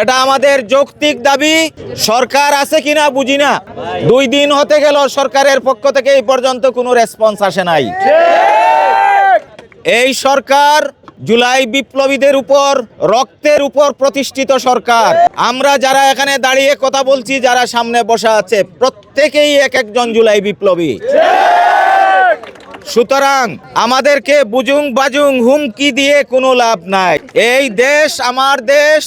এটা আমাদের যৌক্তিক দাবি। সরকার আছে কিনা বুঝি না। দুই দিন হতে গেল, সরকারের পক্ষ থেকে এই পর্যন্ত কোনো রেসপন্স আসে নাই। এই সরকার জুলাই বিপ্লবীদের উপর, রক্তের উপর প্রতিষ্ঠিত সরকার। আমরা যারা এখানে দাঁড়িয়ে কথা বলছি, যারা সামনে বসা আছে, প্রত্যেকেই এক একজন জুলাই বিপ্লবী। সুতরাং আমাদেরকে বুজুং বাজুং হুমকি দিয়ে কোনো লাভ নাই। এই দেশ আমার দেশ,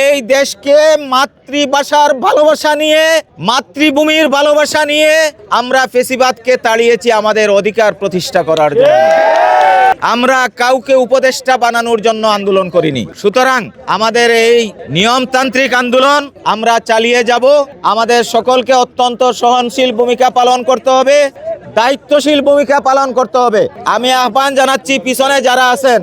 এই দেশকে মাতৃভাষার ভালোবাসা নিয়ে, মাতৃভূমির ভালোবাসা নিয়ে আমরা ফেসিবাদকে তাড়িয়েছি আমাদের অধিকার প্রতিষ্ঠা করার জন্য। আমরা কাউকে উপদেষ্টা বানানোর জন্য আন্দোলন করিনি। সুতরাং আমাদের এই নিয়মতান্ত্রিক আন্দোলন আমরা চালিয়ে যাব। আমাদের সকলকে অত্যন্ত সহনশীল ভূমিকা পালন করতে হবে, দায়িত্বশীল ভূমিকা পালন করতে হবে। আমি আহ্বান জানাচ্ছি, পিছনে যারা আছেন,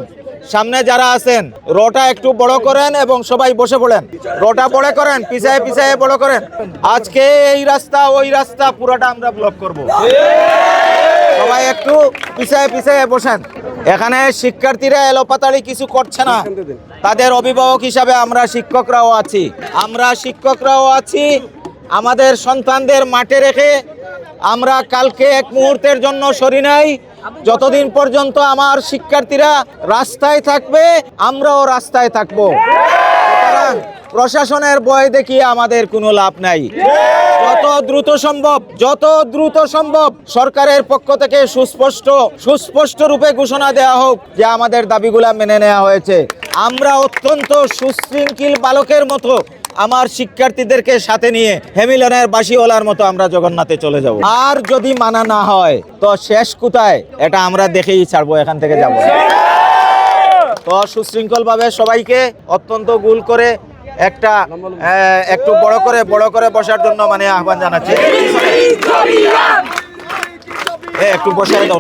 সামনে যারা আছেন, রোটা একটু বড় করেন এবং সবাই বসে পড়েন। রোটা বড় করেন, পিছায় পিছায় বড় করেন। আজকে এই রাস্তা, ওই রাস্তা পুরোটা আমরা ব্লক করব। সবাই একটু পিছায় পিছায় বসেন। এখানে শিক্ষার্থীরা এলোপাতাড়ি কিছু করছে না। তাদের অভিভাবক হিসাবে আমরা শিক্ষকরাও আছি। আমরা শিক্ষকরাও আছি। আমাদের সন্তানদের মাঠে রেখে আমরা কালকে এক মুহূর্তের জন্য সরি নাই। যতদিন পর্যন্ত আমার শিক্ষার্থীরা রাস্তায় থাকবে আমরাও রাস্তায় থাকব। প্রশাসনের বয় দেখিয়ে আমাদের কোনো লাভ নাই। যত দ্রুত সম্ভব, যত দ্রুত সম্ভব সরকারের পক্ষ থেকে সুস্পষ্ট সুস্পষ্ট রূপে ঘোষণা দেওয়া হোক যে আমাদের দাবিগুলা মেনে নেওয়া হয়েছে। আমরা অত্যন্ত সুশৃঙ্খল বালকের মতো আমার শিক্ষার্থীদেরকে সাথে নিয়ে হেমিলনের বাসিওয়ালার মতো আমরা জগন্নাথে চলে যাব। আর যদি মানা না হয়, তো শেষ কোথায়? এটা আমরা দেখেই ছাড়বো, এখান থেকে যাব তো সুশৃঙ্খল ভাবে সবাইকে অত্যন্ত গুল করে একটা একটু বড় করে বড় করে বসার জন্য মানে আহ্বান জানাচ্ছি। একটু বসে দাও